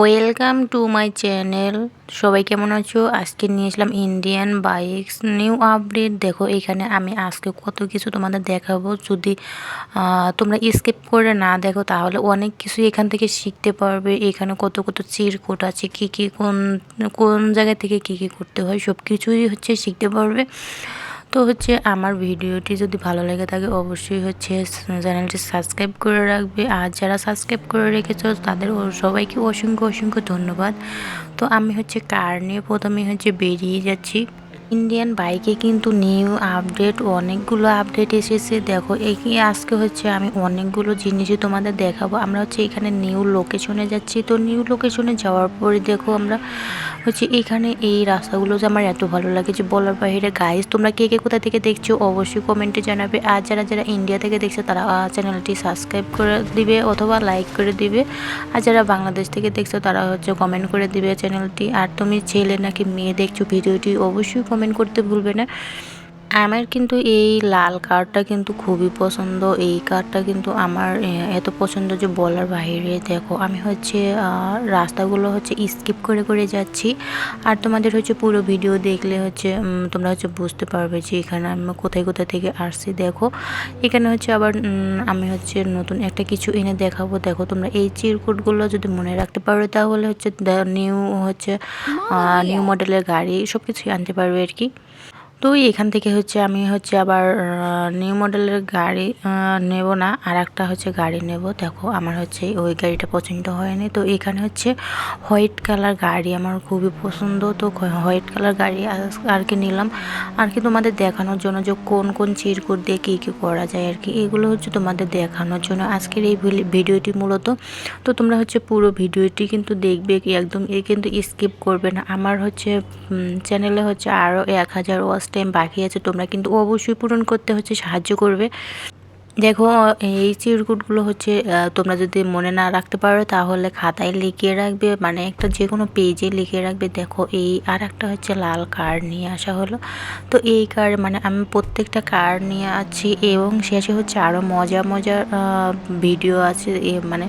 Welcome to my channel সবাই কেমন আছো? আজকে নিয়ে আসলাম ইন্ডিয়ান বাইকস নিউ আপডেট দেখো, এখানে আমি আজকে কত কিছু তোমাদের দেখাবো। যদি তোমরা স্কিপ করে না দেখো, তাহলে অনেক কিছু এখান থেকে শিখতে পারবে। এখানে কত কত চিরকুট আছে, কী কী কোন কোন জায়গা থেকে কী কী করতে হয় সব কিছুই হচ্ছে শিখতে পারবে। তো হচ্ছে আমার ভিডিওটি যদি ভালো লেগে থাকে অবশ্যই হচ্ছে চ্যানেলটি সাবস্ক্রাইব করে রাখবে। আর যারা সাবস্ক্রাইব করে রেখেছ তাদের সবাইকে অসংখ্য অসংখ্য ধন্যবাদ। তো আমি হচ্ছে কার নিয়ে প্রথমে হচ্ছে বেরিয়ে যাচ্ছি। ইন্ডিয়ান বাইকে কিন্তু নিউ আপডেট অনেকগুলো আপডেট এসেছে। দেখো, এই আজকে হচ্ছে আমি অনেকগুলো জিনিসই তোমাদের দেখাবো। আমরা হচ্ছে এখানে নিউ লোকেশনে যাচ্ছি। তো নিউ লোকেশনে যাওয়ার পরে দেখো আমরা হচ্ছে এখানে এই রাস্তাগুলো যে আমার এত ভালো লাগে যে বলার বাইরে। গাইজ তোমরা কে কে কোথা থেকে দেখছ অবশ্যই কমেন্টে জানাবে। আর যারা যারা ইন্ডিয়া থেকে দেখছে, তারা চ্যানেলটি সাবস্ক্রাইব করে দিবে অথবা লাইক করে দিবে। আর যারা বাংলাদেশ থেকে দেখছ, তারা হচ্ছে কমেন্ট করে দিবে চ্যানেলটি আর তুমি ছেলে নাকি মেয়ে দেখছ, ভিডিওটি অবশ্যই কমেন্ট করতে ভুলবে না। আমার কিন্তু এই লাল কারটা কিন্তু খুবই পছন্দ। এই কারটা কিন্তু আমার এত পছন্দ যে বলার বাইরে। দেখো আমি হচ্ছে রাস্তাগুলো হচ্ছে স্কিপ করে করে যাচ্ছি। আর তোমাদের হচ্ছে পুরো ভিডিও দেখলে হচ্ছে তোমরা হচ্ছে বুঝতে পারবে যে এখানে আমি কোথায় কোথায় থেকে আসছি। দেখো এখানে হচ্ছে আবার আমি হচ্ছে নতুন একটা কিছু এনে দেখাবো। দেখো তোমরা এই চিরকুটগুলো যদি মনে রাখতে পারো তাহলে হচ্ছে নিউ হচ্ছে নিউ মডেলের গাড়ি সব কিছুই আনতে পারবে আর কি। তো এখান থেকে হচ্ছে আমি হচ্ছে আবার নিউ মডেলের গাড়ি নেব না। আর একটা হচ্ছে গাড়ি নেব। দেখো, আমার হচ্ছে ওই গাড়িটা পছন্দ হয়নি। তো এখানে হচ্ছে হোয়াইট কালার গাড়ি আমার খুবই পছন্দ। তো হোয়াইট কালার গাড়ি আর কি নিলাম। আর কি তোমাদের দেখানোর জন্য যে কোন কোন চিরকুট দিয়ে কী কী করা যায় আর কি, এগুলো হচ্ছে তোমাদের দেখানোর জন্য আজকের এই ভিডিওটি মূলত। তো তোমরা হচ্ছে পুরো ভিডিওটি কিন্তু দেখবে কি একদম, এ কিন্তু স্কিপ করবে না। আমার হচ্ছে চ্যানেলে হচ্ছে আরও এক হাজার ওয়াশ টাইম বাকি আছে তোমরা কিন্তু অবশ্যই পূরণ করতে হচ্ছে সাহায্য করবে। দেখো, এই চিরকুটগুলো হচ্ছে তোমরা যদি মনে না রাখতে পারো, তাহলে খাতায় লিখে রাখবে মানে একটা যে কোনো পেজে লিখে রাখবে। দেখো, এই আর একটা হচ্ছে লাল কার্ড নিয়ে আসা হলো। তো এই কার্ড মানে আমি প্রত্যেকটা কার্ড নিয়ে আছি এবং শেষে হচ্ছে আরও মজা, মজার ভিডিও আছে। মানে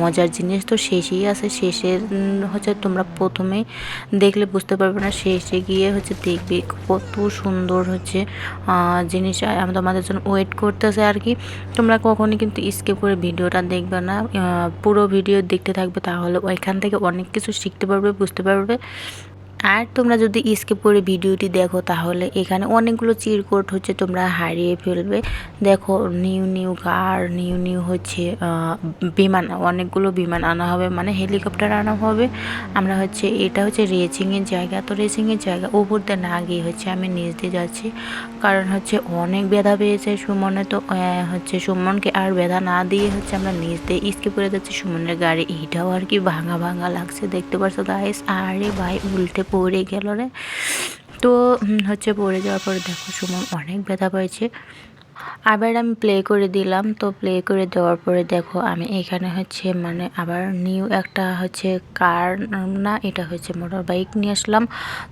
মজার জিনিস তো শেষেই আছে। শেষে হচ্ছে তোমরা প্রথমেই দেখলে বুঝতে পারবে না, শেষে গিয়ে হচ্ছে দেখবে কত সুন্দর হচ্ছে জিনিস আমি তোমাদের জন্য ওয়েট করতেছে আর কি। তোমরা কখনো কিন্তু স্কিপ করে ভিডিওটা দেখবে না। পুরো ভিডিও দেখতে থাকবে, তাহলে ওইখান থেকে অনেক কিছু শিখতে পারবে, বুঝতে পারবে। আর তোমরা যদি স্কিপ করে ভিডিওটি দেখো, তাহলে এখানে অনেকগুলো চিরকোট হচ্ছে তোমরা হারিয়ে ফেলবে। দেখো, new new car, new new হচ্ছে বিমান, অনেকগুলো বিমান আনা হবে মানে হেলিকপ্টার আনা হবে। আমরা হচ্ছে, এটা হচ্ছে রেসিংয়ের জায়গা। তো রেসিংয়ের জায়গা, উপর দিয়ে না গিয়ে হচ্ছে আমি নিচ দিয়ে যাচ্ছি। কারণ হচ্ছে অনেক ব্যথা পেয়েছে সুমনে, তো হচ্ছে সুমনকে আর ব্যথা না দিয়ে হচ্ছে আমরা নিচ দিয়ে স্কিপ করে যাচ্ছি সুমনের গাড়ি। এটাও আর কি ভাঙা ভাঙা লাগছে, দেখতে পাচ্ছ গাইস আরে ভাই, উল্টে পড়ে গেল রে। তো হচ্ছে পড়ে যাওয়ার পরে দেখো সুমন অনেক ব্যথা পেয়েছে আবার আমি প্লে করে দিলাম। তো প্লে করে দেওয়ার পরে দেখো আমি এখানে হচ্ছে মানে আবার নিউ একটা হচ্ছে কার না, এটা হচ্ছে মোটর বাইক নিয়ে আসলাম।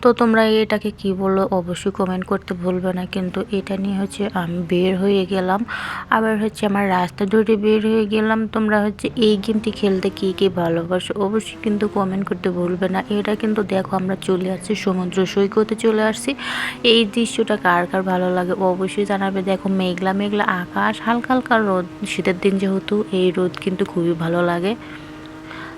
তো তোমরা এটাকে কি বলো অবশ্যই কমেন্ট করতে ভুলবে না। কিন্তু এটা নিয়ে হচ্ছে আমি বের হয়ে গেলাম। আবার হচ্ছে আমার রাস্তা ধরে বের হয়ে গেলাম। তোমরা হচ্ছে এই গেমটি খেলতে কী কী ভালোবাসো অবশ্যই কিন্তু কমেন্ট করতে ভুলবে না। এটা কিন্তু দেখো আমরা চলে আসছি সমুদ্র সৈকতে চলে আসছি। এই দৃশ্যটা কার কার ভালো লাগে অবশ্যই জানাবে। দেখো মেঘলা মেঘলা আকাশ, হালকা হালকা রোদ। শীতের দিন যেহেতু, এই রোদ কিন্তু খুবই ভালো লাগে।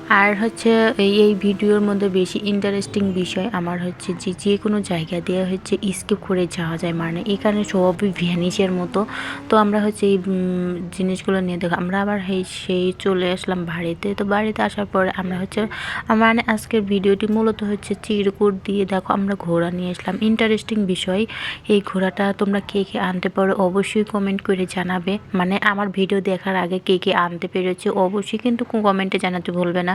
আর হচ্ছে এই এই ভিডিওর মধ্যে বেশি ইন্টারেস্টিং বিষয় আমার হচ্ছে যে যে কোনো জায়গা দিয়ে হচ্ছে স্কিপ করে যাওয়া যায়। মানে এখানে সবই ভ্যানিসের মতো। তো আমরা হচ্ছে এই জিনিসগুলো নিয়ে দেখো, আমরা আবার সেই চলে আসলাম বাড়িতে। তো বাড়িতে আসার পরে আমরা হচ্ছে মানে আজকের ভিডিওটি মূলত হচ্ছে চিরকুট দিয়ে দেখো, আমরা ঘোড়া নিয়ে আসলাম। ইন্টারেস্টিং বিষয়, এই ঘোড়াটা তোমরা কে কে আনতে পারো অবশ্যই কমেন্ট করে জানাবে। মানে আমার ভিডিও দেখার আগে কে কে আনতে পেরেছে অবশ্যই কিন্তু কমেন্টে জানাতে ভুলবে না।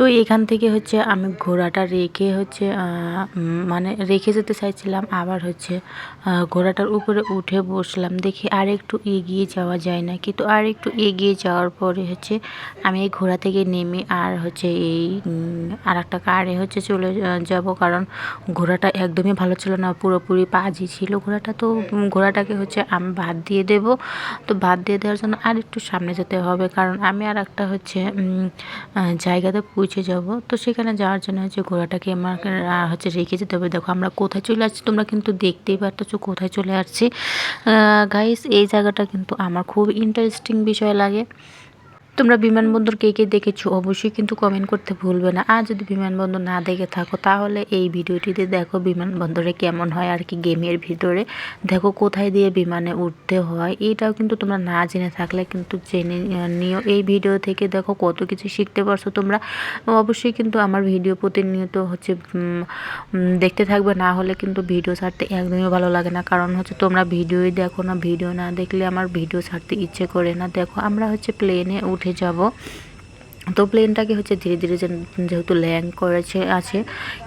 তো এখান থেকে হচ্ছে আমি ঘোড়াটা রেখে হচ্ছে মানে রেখে যেতে চাইছিলাম। আবার হচ্ছে ঘোড়াটার উপরে উঠে বসলাম। দেখি আর একটু এগিয়ে যাওয়া যায় না। কিন্তু আর একটু এগিয়ে যাওয়ার পরে হচ্ছে আমি এই ঘোড়া থেকে নেমে আর হচ্ছে এই আর একটা কারে হচ্ছে চলে যাব। কারণ ঘোড়াটা একদমই ভালো ছিল না। পুরোপুরি পাজি ছিল ঘোড়াটা। তো ঘোড়াটাকে হচ্ছে আমি ভাত দিয়ে দেব। তো ভাত দিয়ে দেওয়ার জন্য আর একটু সামনে যেতে হবে। কারণ আমি আর একটা হচ্ছে জায়গাতে পৌঁছে যাব। তো সেখানে যাওয়ার জন্য হচ্ছে ঘোড়াটাকে আমার হচ্ছে রেখে যেতে হবে। দেখো, আমরা কোথায় চলে আসছি তোমরা কিন্তু দেখতেই পারতেছো কোথায় চলে আসছি। গাইস এই জায়গাটা কিন্তু আমার খুব ইন্টারেস্টিং বিষয় লাগে। তোমরা বিমানবন্দর কে কে দেখেছ অবশ্যই কিন্তু কমেন্ট করতে ভুলবে না। আর যদি বিমানবন্দর না দেখে থাকো, তাহলে এই ভিডিওটিতে দেখো বিমানবন্দরে কেমন হয় আর কি গেমের ভিতরে। দেখো কোথায় দিয়ে বিমানে উঠতে হয়, এটাও কিন্তু তোমরা না জেনে থাকলে কিন্তু জেনে নিও। এই ভিডিও থেকে দেখো কত কিছু শিখতে পারছ তোমরা। অবশ্যই কিন্তু আমার ভিডিও প্রতিনিয়ত হচ্ছে দেখতে থাকবে, না হলে কিন্তু ভিডিও ছাড়তে একদমই ভালো লাগে না। কারণ হচ্ছে তোমরা ভিডিওই দেখো না, ভিডিও না দেখলে আমার ভিডিও ছাড়তে ইচ্ছে করে না। দেখো আমরা হচ্ছে প্লেনে উঠে যাব। তো প্লেনটাকে হচ্ছে ধীরে ধীরে যেহেতু ল্যাং করেছে, আছে,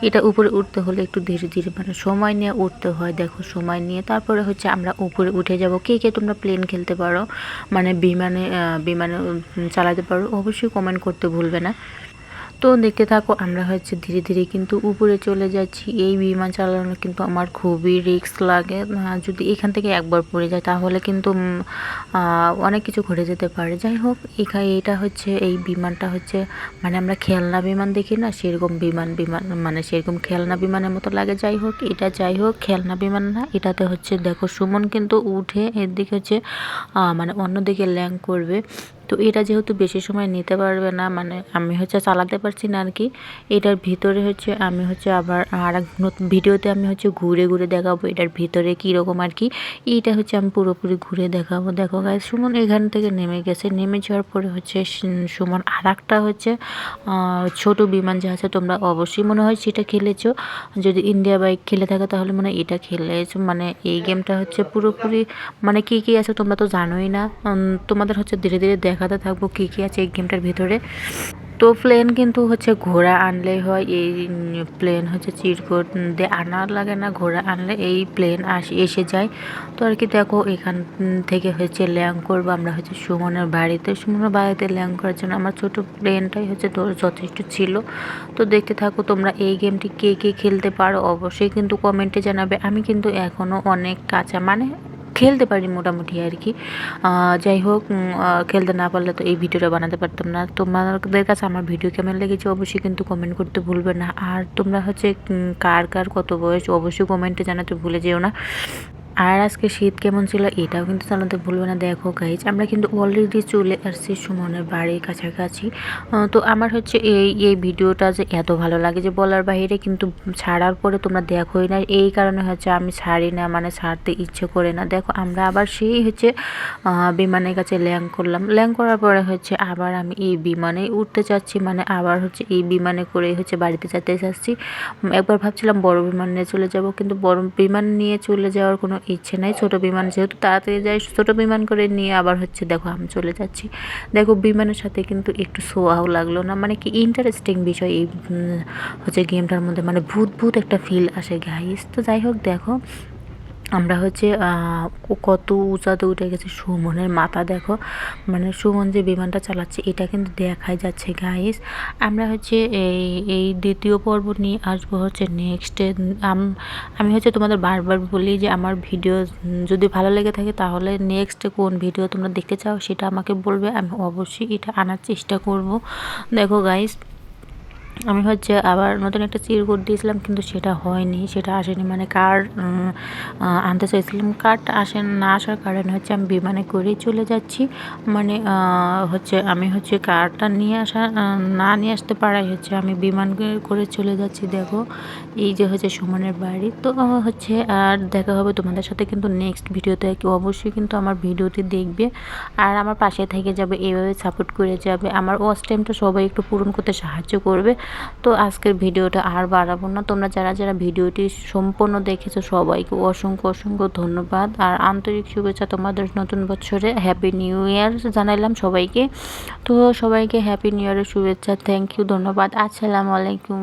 এটা উপরে উঠতে হলে একটু ধীরে ধীরে মানে সময় নিয়ে উঠতে হয়, দেখো সময় নিয়ে। তারপরে হচ্ছে আমরা উপরে উঠে যাব। কে কে তোমরা প্লেন খেলতে পারো? মানে বিমানে বিমানে চালাতে পারো? অবশ্যই কমেন্ট করতে ভুলবে না। তো দেখতে থাকো, আমরা হচ্ছে ধীরে ধীরে কিন্তু উপরে চলে যাচ্ছি। এই বিমান চালানো কিন্তু আমার খুবই রিস্ক লাগে। যদি এখান থেকে একবার পড়ে যায়, তাহলে কিন্তু অনেক কিছু ঘটে যেতে পারে। যাই হোক, এখানে এটা হচ্ছে, এই বিমানটা হচ্ছে মানে আমরা খেলনা বিমান দেখি না, সেরকম বিমান বিমান মানে সেরকম খেলনা বিমানের মতো লাগে। যাই হোক, এটা যাই হোক, খেলনা বিমান না, এটাতে হচ্ছে দেখো সুমন কিন্তু উঠে এর দিকে হচ্ছে মানে অন্যদিকে ল্যাং করবে। তো এটা যেহেতু বেশি সময় নিতে পারবে না মানে আমি হচ্ছে চালাতে পারছি না আর কি এটার ভিতরে হচ্ছে আমি হচ্ছে আবার আর এক ভিডিওতে আমি হচ্ছে ঘুরে ঘুরে দেখাবো এটার ভিতরে কীরকম আর কি। এইটা হচ্ছে আমি পুরোপুরি ঘুরে দেখাবো। দেখো গাই সুমন এখান থেকে নেমে গেছে। নেমে যাওয়ার পরে হচ্ছে সুমন আর একটা হচ্ছে ছোট বিমান যে আছে, তোমরা অবশ্যই মনে হয় সেটা খেলেছো। যদি ইন্ডিয়া বাইক খেলে থাকে তাহলে মনে হয় এটা খেলেছো। মানে এই গেমটা হচ্ছে পুরোপুরি মানে কী কী আছে তোমরা তো জানোই না। তোমাদের হচ্ছে ধীরে ধীরে দেখাতে থাকব কী কী আছে এই গেমটার ভিতরে। তো প্লেন কিন্তু হচ্ছে ঘোড়া আনলেই হয়, এই প্লেন হচ্ছে চিরকোট দিয়ে আনা লাগে না, ঘোড়া আনলে এই প্লেন আসে, এসে যায়। তো আর কি দেখো, এখান থেকে হচ্ছে ল্যাং করব আমরা হচ্ছে সুমনের বাড়িতে সুমনের বাড়িতে ল্যাং করার জন্য আমার ছোট প্লেনটাই হচ্ছে যথেষ্ট ছিল। তো দেখতে থাকো তোমরা এই গেমটি কে কে খেলতে পারো, অবশ্যই কিন্তু কমেন্টে জানাবে। আমি কিন্তু এখনও অনেক কাঁচা মানে খেলতে পারি মোটামুটি আর কি। যাই হোক খেলতে না পারলে তো এই ভিডিওটা বানাতে পারতাম না। তোমাদের কাছে আমার ভিডিও কেমন লেগেছে অবশ্যই কিন্তু কমেন্ট করতে ভুলবে না। আর তোমরা হচ্ছে কার কার কত বয়স, অবশ্যই কমেন্টে জানাতে ভুলে যেও না। আর আজকে শীত কেমন ছিল এটাও কিন্তু জানাতে ভুলবে না। দেখো গাইজ আমরা কিন্তু অলরেডি চলে আসছি সুমনের বাড়ির কাছাকাছি। তো আমার হচ্ছে এই এই ভিডিওটা যে এত ভালো লাগে যে বলার বাইরে কিন্তু ছাড়ার পরে তোমরা দেখোই না। এই কারণে হচ্ছে আমি ছাড়ি না মানে ছাড়তে ইচ্ছে করে না। দেখো আমরা আবার সেই হচ্ছে বিমানের কাছে ল্যাং করলাম। ল্যাং করার পরে হচ্ছে আবার আমি এই বিমানে উঠতে চাচ্ছি মানে আবার হচ্ছে এই বিমানে করে হচ্ছে বাড়িতে যেতে চাচ্ছি। একবার ভাবছিলাম বড় বিমান নিয়ে চলে যাব, কিন্তু বড় বিমান নিয়ে চলে যাওয়ার কোনো ইচ্ছে নাই ছোটো বিমান যেহেতু তাড়াতাড়ি যাই ছোটো বিমান করে নিয়ে আবার হচ্ছে দেখো আমি চলে যাচ্ছি। দেখো বিমানের সাথে কিন্তু একটু সোয়াও লাগল না মানে কি ইন্টারেস্টিং বিষয় এই হচ্ছে গেমটার মধ্যে মানে ভূত ভূত একটা ফিল আসে গাইস তো যাই হোক, দেখো আমরা হচ্ছে কত উঁচাতে উঠে গেছে। সুমনের মাথা দেখো। মানে সুমন যে বিমানটা চালাচ্ছে, এটা কিন্তু দেখাই যাচ্ছে গাইস আমরা হচ্ছে এই এই দ্বিতীয় পর্ব নিয়ে আসব হচ্ছে নেক্সটে আমি হচ্ছে তোমাদের বারবার বলি যে আমার ভিডিও যদি ভালো লেগে থাকে, তাহলে নেক্সট কোন ভিডিও তোমরা দেখতে চাও, সেটা আমাকে বলবে। আমি অবশ্যই এটা আনার চেষ্টা করব। দেখো গাইস আমি হচ্ছে আবার নতুন একটা চিরকুট দিয়েছিলাম, কিন্তু সেটা হয়নি, সেটা আসেনি। মানে কার্ড আনতে চাইছিলাম, কার্ড আসে না আসার কারণে হচ্ছে আমি বিমানে করেই চলে যাচ্ছি। মানে হচ্ছে আমি হচ্ছে কার্ডটা নিয়ে আসা, না নিয়ে আসতে পারাই হচ্ছে আমি বিমান করে- চলে যাচ্ছি, দেখো। এই যে হচ্ছে সুমনের বাড়ি। তো হচ্ছে, আর দেখা হবে তোমাদের সাথে কিন্তু নেক্সট ভিডিওতে। অবশ্যই কিন্তু আমার ভিডিওটি দেখবে। আর আমার পাশে থেকে যাবে এইভাবে সাপোর্ট করে যাবে। আমার ওয়াচ টাইমটা সবাই একটু পূরণ করতে সাহায্য করবে। তো আজকের ভিডিওটা আর বাড়াবো না। তোমরা যারা যারা ভিডিওটি সম্পূর্ণ দেখেছ, সবাইকে অসংখ্য অসংখ্য ধন্যবাদ। আর আন্তরিক শুভেচ্ছা তোমাদের নতুন বছরে। হ্যাপি নিউ ইয়ার জানাইলাম সবাইকে। তো সবাইকে হ্যাপি নিউ ইয়ারের শুভেচ্ছা। থ্যাংক ইউ ধন্যবাদ। আসসালামু আলাইকুম।